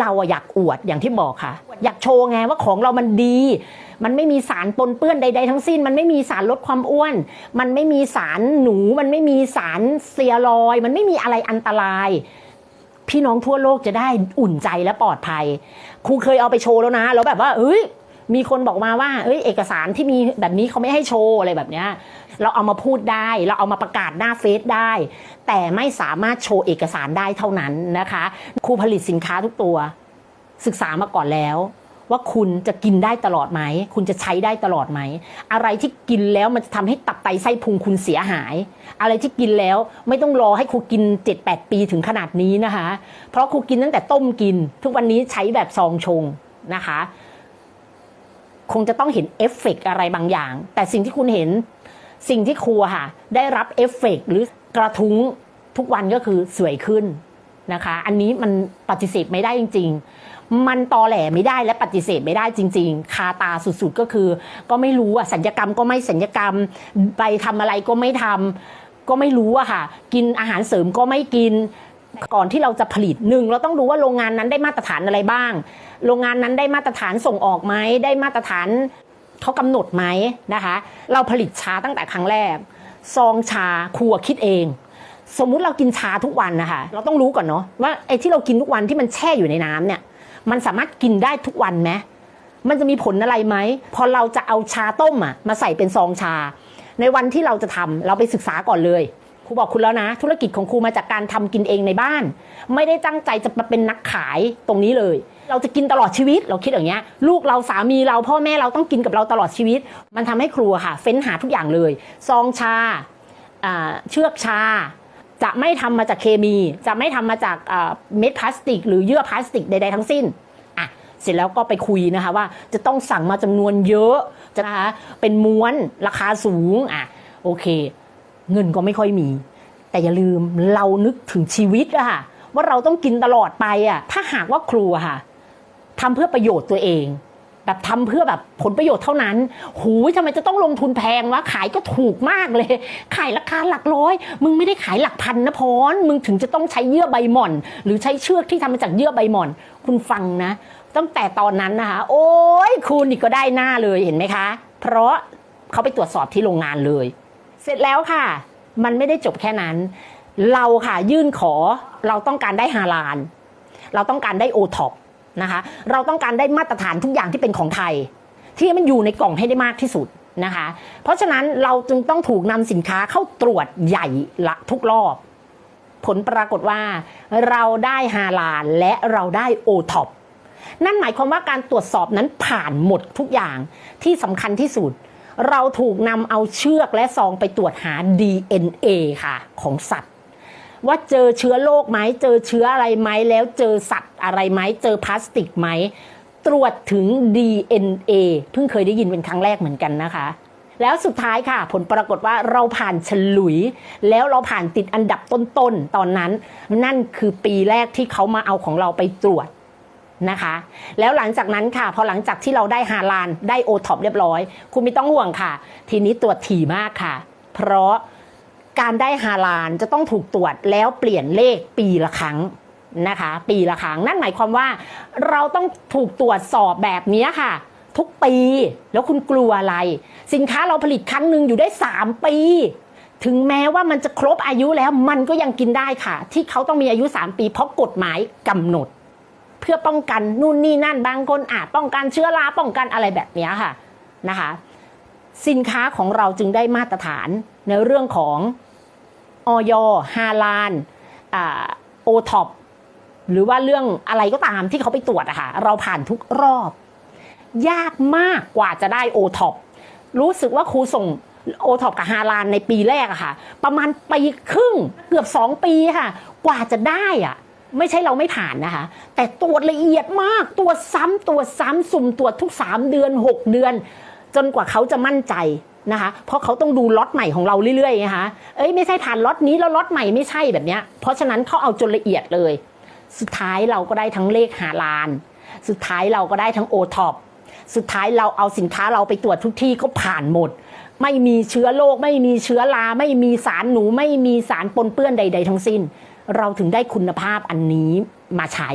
เราอะอยากอวดอย่างที่บอกค่ะ อยากโชว์ไงว่าของเรามันดี มันไม่มีสารปนเปื้อนใด ๆ ทั้งสิ้น มันไม่มีสารลดความอ้วน มันไม่มีสารหนู มันไม่มีสารเซียรอย มันไม่มีอะไรอันตราย พี่น้องทั่วโลกจะได้อุ่นใจและปลอดภัย ครูเคยเอาไปโชว์แล้วนะ แล้วแบบว่าเอ้ย มีคนบอกมาว่าเอ้ยเอกสารที่มีแบบนี้เขาไม่ให้โชว์อะไรแบบเนี้ยเราเอามาพูดได้ เราเอามาประกาศหน้าเฟซได้ แต่ไม่สามารถโชว์เอกสารได้เท่านั้นนะคะครูผลิตสินค้าทุกตัว ศึกษามาก่อนแล้วว่าคุณจะกินได้ตลอดไหม คุณจะใช้ได้ตลอดไหม อะไรที่กินแล้วมันจะทำให้ตับไตไส้พุงคุณเสียหาย อะไรที่กินแล้วไม่ต้องรอให้ครูกิน 7-8 ปีถึงขนาดนี้นะคะ เพราะครูกินตั้งแต่ต้มกิน ทุกวันนี้ใช้แบบซองชงนะคะ คงจะต้องเห็นเอฟเฟกต์อะไรบางอย่าง แต่สิ่งที่คุณเห็นสิ่งที่ครูอะค่ะ ได้รับเอฟเฟกต์หรือกระทุ้งทุกวันก็คือสวยขึ้นนะคะ อันนี้มันปฏิเสธไม่ได้จริง ๆ มันตอแหลไม่ได้และปฏิเสธไม่ได้จริง ๆ คาตาสุดๆก็คือ ก็ไม่รู้อะสัญญกรรมก็ไม่สัญญกรรม ไปทำอะไรก็ไม่ทำก็ไม่รู้อะค่ะ กินอาหารเสริมก็ไม่กิน ก่อนที่เราจะผลิตหนึ่งเราต้องรู้ว่าโรงงานนั้นได้มาตรฐานอะไรบ้าง โรงงานนั้นได้มาตรฐานส่งออกไหมได้มาตรฐานเขากำหนดไหมนะคะ เราผลิตชาตั้งแต่ครั้งแรก ซองชาครัวคิดเอง สมมุติเรากินชาทุกวันนะคะ เราต้องรู้ก่อนเนาะว่าไอ้ที่เรากินทุกวันที่มันแช่อยู่ในน้ำเนี่ย มันสามารถกินได้ทุกวันไหมมันจะมีผลอะไรไหมพอเราจะเอาชาต้มอะมาใส่เป็นซองชา ในวันที่เราจะทำเราไปศึกษาก่อนเลย ครูบอกคุณแล้วนะ ธุรกิจของครูมาจากการทำกินเองในบ้าน ไม่ได้ตั้งใจจะมาเป็นนักขายตรงนี้เลย เราจะกินตลอดชีวิตเราคิดอย่างเงี้ย ลูกเราสามีเราพ่อแม่เราต้องกินกับเราตลอดชีวิต มันทำให้ครัวค่ะ เฟ้นหาทุกอย่างเลย ซองชาเชือกชา จะไม่ทำมาจากเคมี จะไม่ทำมาจากเม็ดพลาสติก หรือเยื่อพลาสติกใดๆทั้งสิ้นอะเสร็จแล้วก็ไปคุยนะคะว่าจะต้องสั่งมาจำนวนเยอะจะนะคะเป็นม้วนราคาสูงอะโอเค เงินก็ไม่ค่อยมี แต่อย่าลืมเรานึกถึงชีวิตอะค่ะว่าเราต้องกินตลอดไปอะถ้าหากว่าครูอะค่ะทำเพื่อประโยชน์ตัวเอง แบบทำเพื่อแบบผลประโยชน์เท่านั้น หูยทำไมจะต้องลงทุนแพงวะขายก็ถูกมากเลย ขายราคาหลักร้อย มึงไม่ได้ขายหลักพันนะพรมึงถึงจะต้องใช้เยื่อใบหม่อน หรือใช้เชือกที่ทำมาจากเยื่อใบหม่อน คุณฟังนะ ตั้งแต่ตอนนั้นนะคะ โอ้ยคุณนี่ก็ได้หน้าเลยเห็นไหมคะ เพราะเขาไปตรวจสอบที่โรงงานเลย เสร็จแล้วค่ะ มันไม่ได้จบแค่นั้น เราค่ะยื่นขอเราต้องการได้ฮาลาน เราต้องการได้โอท็อปนะคะเราต้องการได้มาตรฐานทุกอย่างที่เป็นของไทย ที่มันอยู่ในกล่องให้ได้มากที่สุดนะคะ เพราะฉะนั้นเราจึงต้องถูกนำสินค้าเข้าตรวจใหญ่ละทุกรอบ ผลปรากฏว่า เราได้ฮาลานและเราได้โอท็อปนั่นหมายความว่าการตรวจสอบนั้นผ่านหมดทุกอย่างที่สำคัญที่สุด เราถูกนำเอาเชือกและซองไปตรวจหา DNA ค่ะ ของสัตว์ ว่าเจอเชื้อโรคไหมเจอเชื้ออะไรไหมแล้วเจอสัตว์อะไรไหมเจอพลาสติกไหมตรวจถึง DNA เพิ่งเคยได้ยินเป็นครั้งแรกเหมือนกันนะคะ แล้วสุดท้ายค่ะ ผลปรากฏว่าเราผ่านฉลุย แล้วเราผ่านติดอันดับต้นๆตอนนั้น นั่นคือปีแรกที่เขามาเอาของเราไปตรวจ นะคะ แล้วหลังจากนั้นค่ะ พอหลังจากที่เราได้ฮาลานได้โอท็อปเรียบร้อย คุณไม่ต้องห่วงค่ะ ทีนี้ตรวจถี่มากค่ะ เพราะการได้ฮาลานจะต้องถูกตรวจแล้วเปลี่ยนเลขปีละครั้งนะคะ ปีละครั้งนั่นหมายความว่า เราต้องถูกตรวจสอบแบบนี้ค่ะ ทุกปีแล้วคุณกลัวอะไร สินค้าเราผลิตครั้งหนึ่งอยู่ได้ 3 ปี ถึงแม้ว่ามันจะครบอายุแล้วมันก็ยังกินได้ค่ะ ที่เขาต้องมีอายุ 3 ปีเพราะกฎหมายกำหนด พื่อป้องกันนู่นนี่นั่นบางคนอาจป้องกันเชื้อราป้องกันอะไรแบบนี้ค่ะนะคะ สินค้าของเราจึงได้มาตรฐานในเรื่องของออยฮาลานโอท็อปหรือว่าเรื่องอะไรก็ตามที่เขาไปตรวจอะค่ะเราผ่านทุกรอบ ยากมากกว่าจะได้โอท็อปรู้สึกว่าครูส่งโอท็อปกับฮาลานในปีแรกอะค่ะ ประมาณปีครึ่งเกือบสองปีค่ะ กว่าจะได้อะ ไม่ใช่เราไม่ผ่านนะคะ แต่ตรวจละเอียดมากตรวจซ้ำตรวจซ้ำสุ่มตรวจทุก 3 เดือน 6 เดือน จนกว่าเขาจะมั่นใจนะคะ เพราะเขาต้องดูล็อตใหม่ของเราเรื่อยๆนะคะเอ้ยไม่ใช่ผ่านล็อตนี้แล้วล็อตใหม่ไม่ใช่แบบเนี้ยเพราะฉะนั้นเขาเอาจนละเอียดเลย สุดท้ายเราก็ได้ทั้งเลขหาลาน สุดท้ายเราก็ได้ทั้งโอท็อปสุดท้ายเราเอาสินค้าเราไปตรวจทุกที่ก็ผ่านหมด ไม่มีเชื้อโรคไม่มีเชื้อราไม่มีสารหนูไม่มีสารปนเปื้อนใด ๆ ทั้งสิ้น เราถึงได้คุณภาพอันนี้มาใช้